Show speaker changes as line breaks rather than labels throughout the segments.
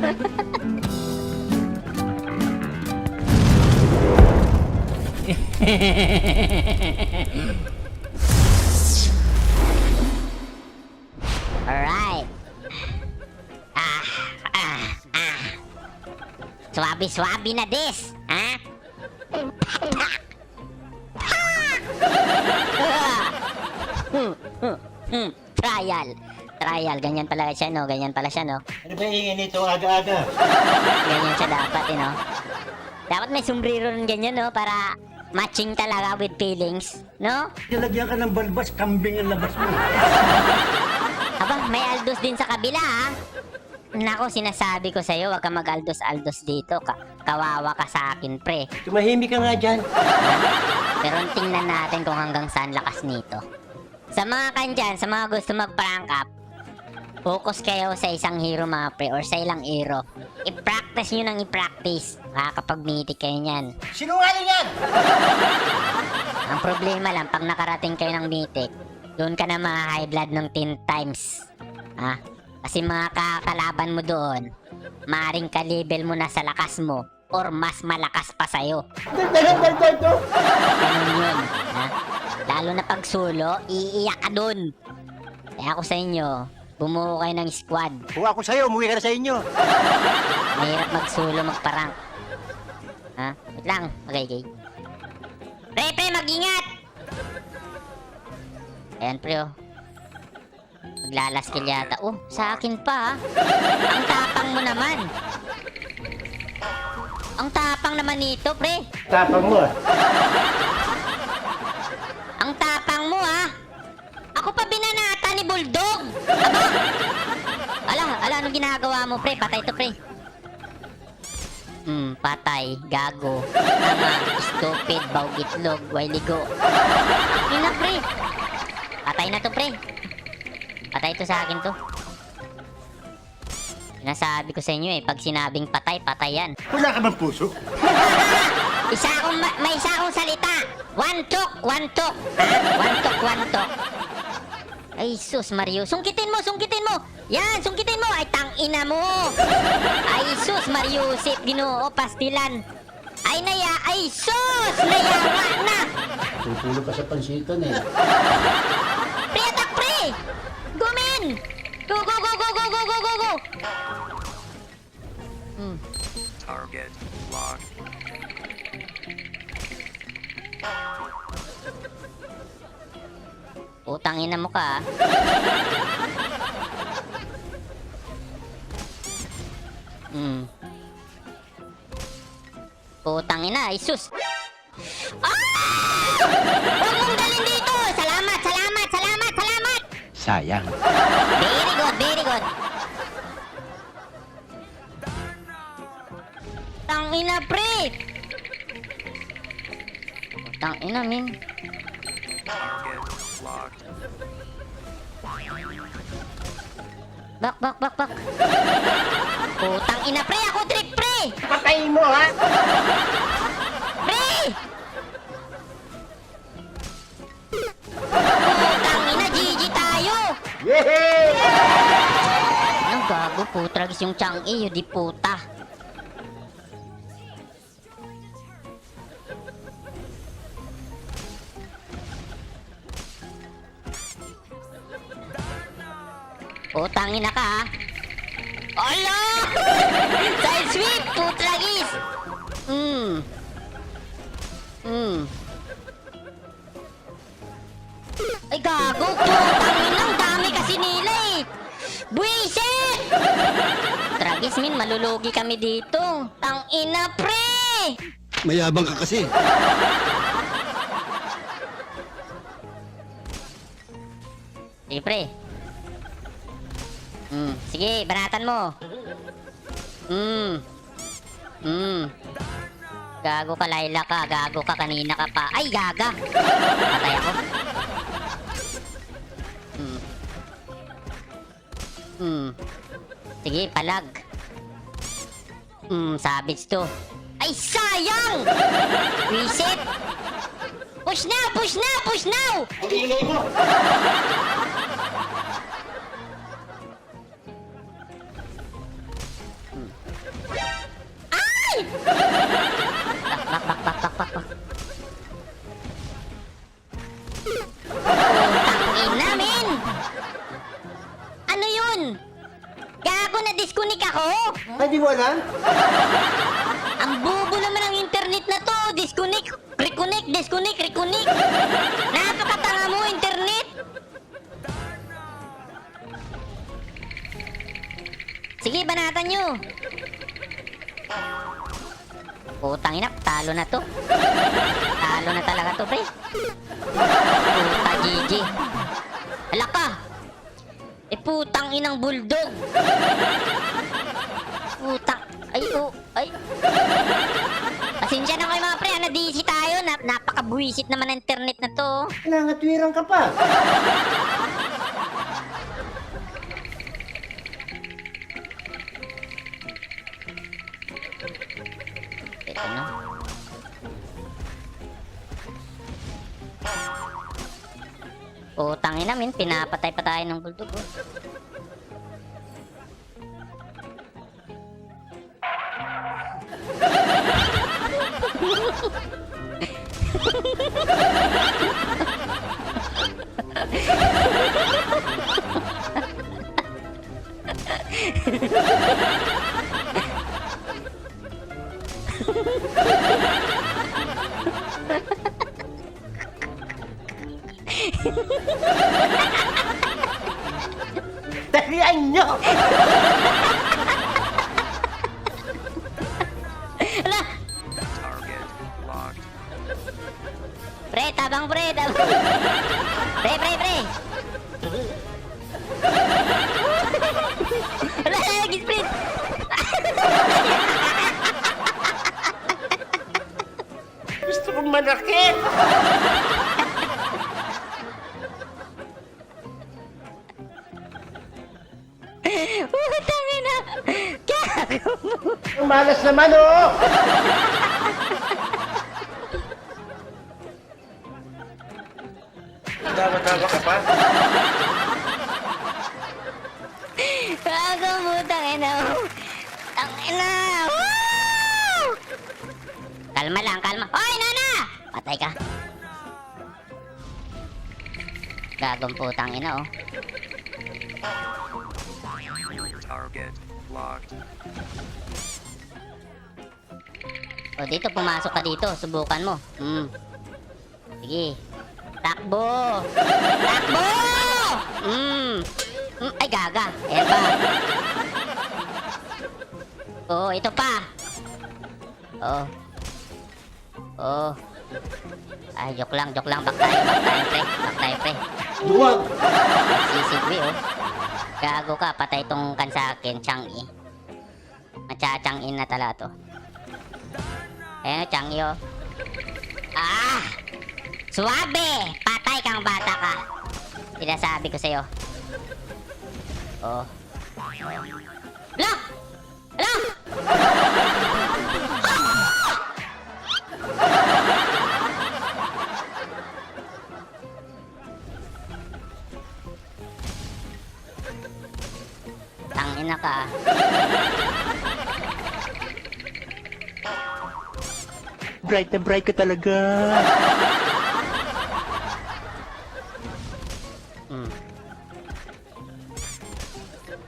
Alright. Ah, ah, ah. Swabe-swabe na this, ha? Hmm, hmm, hmm. Trial. Trial. Ganyan pala siya, no? Ganyan pala siya, no?
Ano ba hingin nito aga-aga?
Ganyan siya dapat, eh, no? Dapat may sombrero rin ganyan, no? Para matching talaga with feelings, no?
Nilagyan ka ng balbas, kambing ang labas mo.
Aba, may aldos din sa kabila, ha? Nako, sinasabi ko sa'yo, huwag ka mag-aldos-aldos dito. Ka kawawa ka sa akin, pre.
Tumahimik ka nga dyan.
Pero tingnan natin kung hanggang saan lakas nito. Sa mga kandyan, sa mga gusto mag-prank up, focus kayo sa isang hero mga pre or sa ilang hero. I-practice nyo nang i-practice. Makakapag-mythic kayo niyan.
Sinungaling yan!
Ang problema lang, pag nakarating kayo ng mythic, doon ka na mga high blood ng 10 times. Ha? Kasi mga kakalaban mo doon, maring ka-level mo na sa lakas mo or mas malakas pa sa'yo. Ganun yun. Ha? Lalo na pag solo, iiyak ka dun. Kaya ako sa inyo, bumuo kayo ng squad.
Kung ako sa'yo, umuwi ka na sa inyo.
Mahirap mag-solo, magparang. Ha? Wait lang. Okay, okay. Pre, pre, mag-ingat! Ayan, pre, oh. Maglalaskil yata. Oh, sa akin pa, ha? Ang tapang mo naman. Ang tapang naman nito, pre.
Tapang mo ah.
Ang tapang mo, ha? Ako pa binanata ni Bulldog! Aba! Ala, ala, anong ginagawa mo, pre? Patay to, pre. Hmm, patay, gago, tama, stupid, bawgitlog, wiligo. Yun na, pre. Patay na to, pre. Patay to sa akin to. Sinasabi ko sa inyo eh, pag sinabing patay, patay yan.
Wala ka bang puso?
Isa akong, ma- may isa akong salita. One talk, one talk. Ha? One talk, one talk. Ay, sus, Mario. Sungkitin mo, sungkitin mo. Yan, sungkitin mo. Ay, tangina mo. Ay, sus, Mario. Sip, ginoo, pastilan. Ay, naya. Ay, sus, nayawa na.
Tutulo ka sa pansitan eh.
Pre, attack, pre. Go, men. Go, go, go, go, go, go, go, go, go. Hmm.
Target locked.
Utang ina mo ka. ah. Hmm. Utang ina, Isus. Ah! Huwag mong dalhin dito! Salamat, salamat, salamat, salamat!
Sayang.
Very good, very good. Tang ina, pre! Tang ina, min. Bak, bak, bak, bak. Putang ina, pre! Ako trip, pre!
Patayin mo ha!
Pre! Putang ina, GG tayo!
Yehey!
Anong gago, putragis yung chang e, di puta. Utangin na ka, ha? Ala! Side sweep, putragis! Hmm. Hmm. Ay, gago! Putangin lang, dami kasi nila eh! Buisit! Tragis, min, malulugi kami dito. Tang ina, pre!
Mayabang ka kasi.
Sige, pre. Hmm, sige, banatan mo. Hmm. Hmm. Gago ka, Laila ka. Gago ka, kanina ka pa. Ay, gaga! Patay ako. Hmm. Hmm. Sige, palag. Hmm, savage to. Ay, sayang! Reset! Push now! Push now! Push now!
Ang ingay mo!
Putang ina, men! Ano yun? Gago na disconnect ako?
Ay, di mo alam?
Ang bobo naman ng internet na to. Disconnect, reconnect, disconnect, reconnect. Napakatanga mo, internet. Sige, banatan nyo. Putang ina, talo na to. Talo na talaga to, pre. Puta, GG. Hala ka. Eh, putang inang bulldog. Putang. Ay, oh, ay. Pasensya na kayo mga pre, na-DC tayo. Na napakabuwisit naman ang internet na to.
Nangatwiran ka pa.
Ito na. Putang ina min, pinapatay pa tayo ng bulldog. Oh.
Dalian nyo!
Ala! Pre, tabang pre, tabang. Pre, pre, pre. Wala na sprint.
Gusto kong manakit! Malas naman, oh! Tawa-tawa ka pa?
Gago mo, tang ina mo. Tang ina. Woo! Kalma lang, kalma. Hoy, nana! Patay ka. Gagong putang ina, oh.
Target locked.
O, dito, pumasok ka dito. Subukan mo. Hmm. Sige. Takbo! Takbo! Hmm. Hmm. Ay, gaga. Ayan pa. Oo, ito pa. Oo. Oo. Ay, joke lang, joke lang. Back tayo, back tayo, pre. Back tayo, pre.
Duwag!
Sisigwi, oh. Gago ka, patay tong kan sa akin, Chang'i. Machachangin na talaga to. Ayan, Chang'i, oh. Ah! Suwabe! Patay kang bata ka. Sinasabi ko sa'yo. Oh. Hala! Hala! Tangina ka.
Bright na bright ka talaga.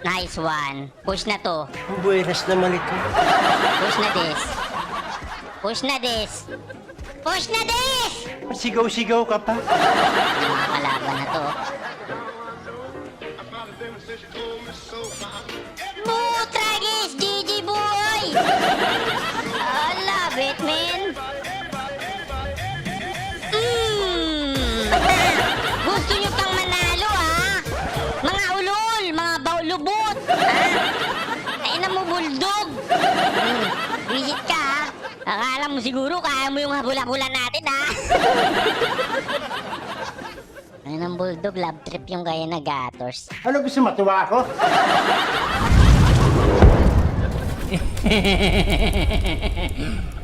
Nice one. Push na to.
Buenas naman ito.
Push na this. Push na this. Push na this!
Sigaw-sigaw ka pa.
Ang mga kalaban na to. Akala mo siguro kaya mo yung habula-hula natin, ha? Ay ng bulldog, love trip yung kaya na gators.
Ano gusto matuwa ako?